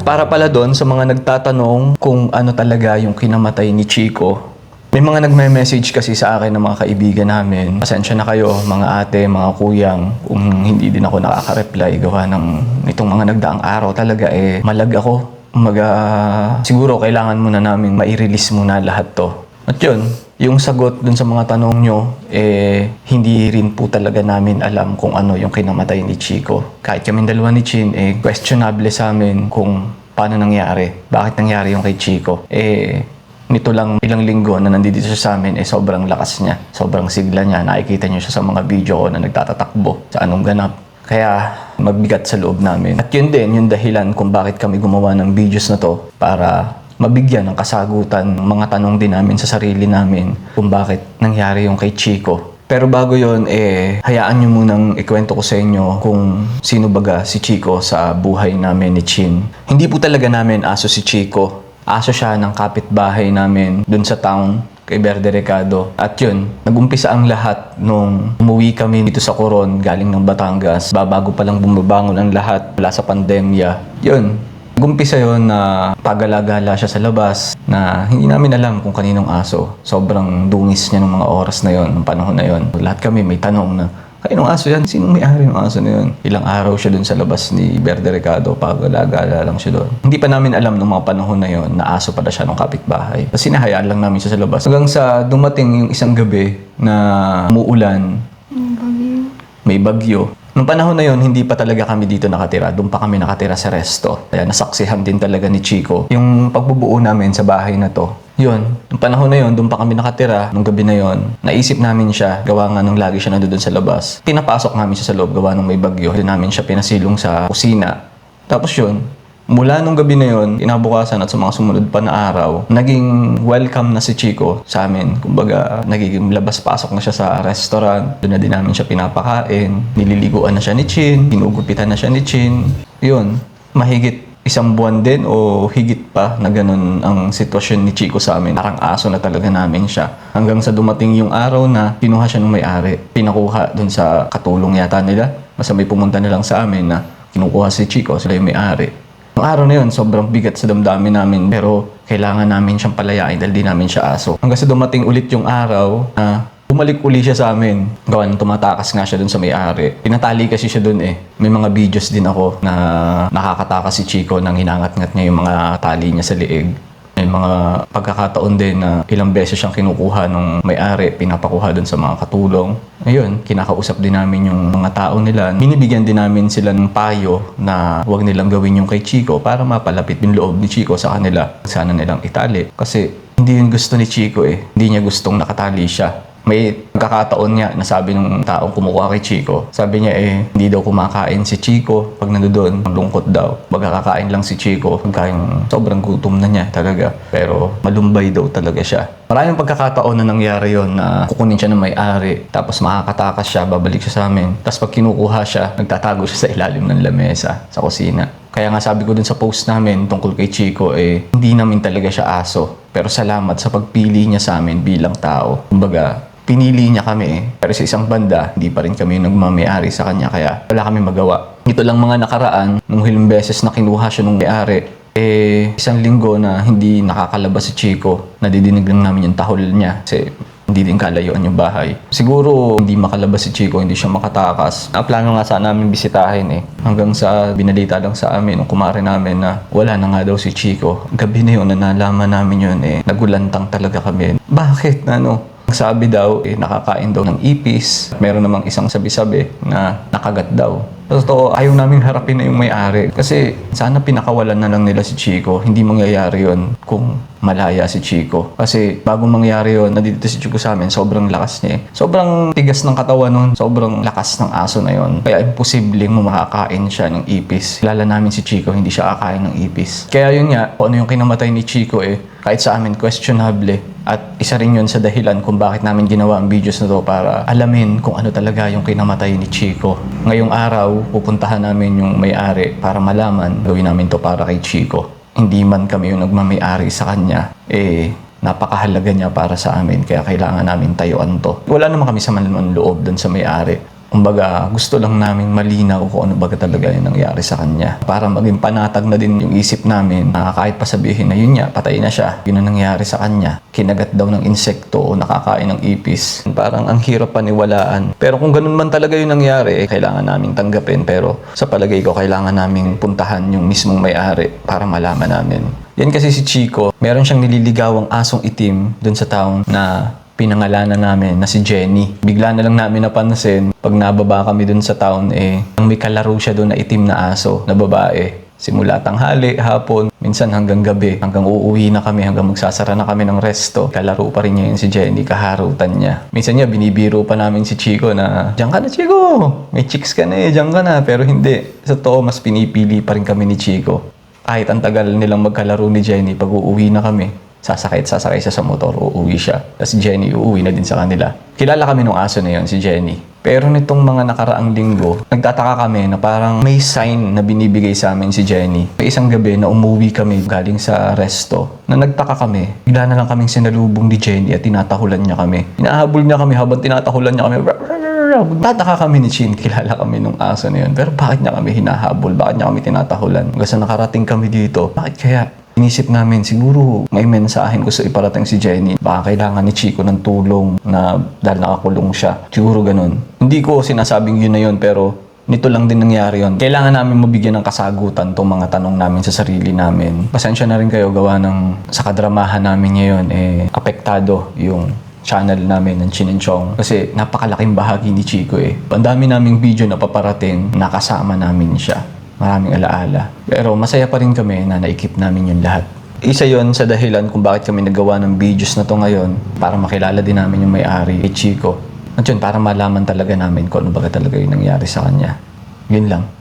At para pala doon sa mga nagtatanong kung ano talaga yung kinamatay ni Chico, may mga nagme-message kasi sa akin ng mga kaibigan namin. Pasensya na kayo, mga ate, mga kuyang, kung hindi din ako nakaka-reply gawa ng itong mga nagdaang araw talaga eh malag ako. Maga, siguro kailangan muna namin mai-release muna lahat to. At yun, yung sagot dun sa mga tanong nyo, eh, hindi rin po talaga namin alam kung ano yung kinamatay ni Chico. Kahit kami dalawa ni Chin, eh, questionable sa amin kung paano nangyari. Bakit nangyari yung kay Chico. Eh, nito lang ilang linggo na nandito siya sa amin, eh, sobrang lakas niya. Sobrang sigla niya. Nakikita niyo siya sa mga video ko na nagtatatakbo sa anong ganap. Kaya magbigat sa loob namin. At yun din, yung dahilan kung bakit kami gumawa ng videos na to para mabigyan ng kasagutan mga tanong din namin sa sarili namin kung bakit nangyari yung kay Chico. Pero bago yon eh, hayaan nyo munang ikwento ko sa inyo kung sino baga si Chico sa buhay namin ni Chin. Hindi po talaga namin aso si Chico. Aso siya ng kapitbahay namin dun sa town kay Verde Recado. At yun, nagumpisa ang lahat nung umuwi kami dito sa Coron galing ng Batangas. Babago pa lang bumabangon ang lahat mula sa pandemya. Yun, Nagumpisa yon na pagalagala siya sa labas na hindi namin alam kung kaninong aso. Sobrang dungis niya ng mga oras na yon, ng panahon na yon. Lahat kami may tanong na, kaninong aso yan? Sinong may-ari ng aso na yon? Ilang araw siya dun sa labas ni Verde Recado, pagalagala lang siya doon. Hindi pa namin alam nung mga panahon na yon na aso pala siya ng kapitbahay. Kasi sinahayaan lang namin siya sa labas. Hanggang sa dumating yung isang gabi na umuulan, may bagyo. Nung panahon na yon, hindi pa talaga kami dito nakatira. Doon pa kami nakatira sa resto. Kaya nasaksihan din talaga ni Chico yung pagbubuo namin sa bahay na to. Yun, nung panahon na yon, doon pa kami nakatira. Nung gabi na yon, naisip namin siya, gawa nga nung lagi siya nandun sa labas. Pinapasok namin siya sa loob, gawa nung may bagyo. Doon namin siya pinasilong sa kusina. Tapos yun, Mula nung gabi na yon, kinabukasan at sa mga sumunod pa na araw, naging welcome na si Chico sa amin. Kumbaga, nagiging labas-pasok na siya sa restaurant. Doon na din namin siya pinapakain. Nililiguan na siya ni Chin. Ginugupitan na siya ni Chin. Yun, mahigit isang buwan din o higit pa na ganun ang sitwasyon ni Chico sa amin. Parang aso na talaga namin siya. Hanggang sa dumating yung araw na kinuha siya ng may-ari. Pinakuha dun sa katulong yata nila. Basta may pumunta na lang sa amin na kinukuha si Chico, sila yung may-ari. Noong araw na yun, sobrang bigat sa damdamin namin pero kailangan namin siyang palayain dahil di namin siya aso. Hanggang sa dumating ulit yung araw na bumalik uli siya sa amin. Gawa ng tumatakas nga siya dun sa may-ari. Pinatali kasi siya dun eh. May mga videos din ako na nakakatakas si Chico nang hinangat-ngat niya yung mga tali niya sa liig. May mga pagkakataon din na ilang beses siyang kinukuha ng may-ari, pinapakuha dun sa mga katulong. Ayun, kinakausap din namin yung mga tao nila. Binibigyan din namin sila ng payo na huwag nilang gawin yung kay Chico para mapalapit yung loob ni Chico sa kanila. Sana nilang itali. Kasi hindi yun gusto ni Chico eh. Hindi niya gustong nakatali siya. May pagkakataon niya na sabi ng taong kumukuha kay Chico. Sabi niya eh, hindi daw kumakain si Chico pag nandoon. Lungkot daw. Magkakakain lang si Chico pagka sobrang gutom na niya talaga. Pero malumbay daw talaga siya. Maraming pagkakataon na nangyari yon na kukunin siya ng may-ari. Tapos makakatakas siya, babalik siya sa amin. Tapos pag kinukuha siya, nagtatago siya sa ilalim ng lamesa sa kusina. Kaya nga sabi ko dun sa post namin tungkol kay Chico eh, hindi namin talaga siya aso. Pero salamat sa pagpili niya sa amin bilang tao. Kumbaga, pinili niya kami eh. Pero sa isang banda, hindi pa rin kami nagmamayari sa kanya kaya wala kami magawa. Ito lang mga nakaraan, nung hiling beses na kinuha siya nung may-ari, eh, isang linggo na hindi nakakalabas si Chico, nadidinig lang namin yung tahol niya kasi hindi din kalayuan yung bahay. Siguro hindi makalabas si Chico, hindi siya makatakas. Ang plano nga sana namin bisitahin eh. Hanggang sa binalita lang sa amin, nung kumare namin na wala na nga daw si Chico. Gabi na yun, na nalaman namin yun eh, nagulantang talaga kami. Bakit? Ano? Sabi daw, eh, nakakain daw ng ipis. Meron namang isang sabi-sabi na nakagat daw. Sa totoo, ayaw namin harapin na yung may-ari. Kasi sana pinakawalan na lang nila si Chico. Hindi mangyayari yon kung malaya si Chico. Kasi bago mangyari yon nandito si Chico sa amin, sobrang lakas niya eh. Sobrang tigas ng katawan nun, sobrang lakas ng aso na yon. Kaya imposibleng mo makakain siya ng ipis. Kilala namin si Chico, hindi siya kakain ng ipis. Kaya yun nga, kung ano yung kinamatay ni Chico eh, kahit sa amin questionable. At isa rin yun sa dahilan kung bakit namin ginawa ang videos na to para alamin kung ano talaga yung kinamatay ni Chico. Ngayong araw, pupuntahan namin yung may-ari para malaman gawin namin to para kay Chico. Hindi man kami yung nagmamay-ari sa kanya, eh napakahalaga niya para sa amin kaya kailangan namin tayuan to. Wala naman kami sa manloob doon sa may-ari. Kumbaga, gusto lang namin malinaw kung ano baga talaga yung nangyari sa kanya. Para maging panatag na din yung isip namin na kahit pa sabihin na yun nga, patay na siya. Yun ang nangyari sa kanya. Kinagat daw ng insekto o nakakain ng ipis. Parang ang hirap paniwalaan. Pero kung ganun man talaga yung nangyari, eh, kailangan naming tanggapin. Pero sa palagay ko, kailangan naming puntahan yung mismong may-ari para malaman namin. Yan kasi si Chico, meron siyang nililigawang asong itim dun sa taong na pinangalanan namin na si Jenny. Bigla na lang namin napansin, pag nababa kami dun sa town, eh, ang may kalaro siya dun na itim na aso, na babae. Simula tanghali, hapon, minsan hanggang gabi, hanggang uuwi na kami, hanggang magsasara na kami ng resto. Kalaro pa rin niya yun si Jenny, kaharutan niya. Minsan niya, binibiro pa namin si Chico na, Diyan ka na Chico! May chicks ka na eh, diyan ka na. Pero hindi. Sa totoo, mas pinipili pa rin kami ni Chico. Kahit ang tagal nilang magkalaro ni Jenny, pag uuwi na kami, sasakay at sasakay siya sa motor, uuwi siya. Tapos si Jenny uuwi na din sa kanila. Kilala kami nung aso na yon si Jenny. Pero nitong mga nakaraang linggo, nagtataka kami na parang may sign na binibigay sa amin si Jenny. May isang gabi na umuwi kami galing sa resto, na nagtaka kami. Bigla na lang kaming sinalubong ni Jenny at tinatahulan niya kami. Hinahabol niya kami habang tinatahulan niya kami. Tataka kami ni Chin, kilala kami nung aso na yun. Pero bakit niya kami hinahabol? Bakit niya kami tinatahulan? Kasi nakarating kami dito, bakit kaya? Inisip namin, siguro may mensahen gusto iparating si Jenny. Baka kailangan ni Chico ng tulong na dahil nakakulong siya. Siguro ganun. Hindi ko sinasabing yun na yun, pero nito lang din nangyari yun. Kailangan namin mabigyan ng kasagutan tong mga tanong namin sa sarili namin. Pasensya na rin kayo gawa ng sa kadramahan namin ngayon, eh, apektado yung channel namin ng Chinenchong kasi napakalaking bahagi ni Chico eh. Ang dami naming video na paparating, nakasama namin siya. Maraming alaala. Pero masaya pa rin kami na naikip namin yung lahat. Isa yon sa dahilan kung bakit kami nagawa ng videos na to ngayon para makilala din namin yung may-ari, kay Chico. At yun, para malaman talaga namin kung ano ba talaga yung nangyari sa kanya. Yun lang.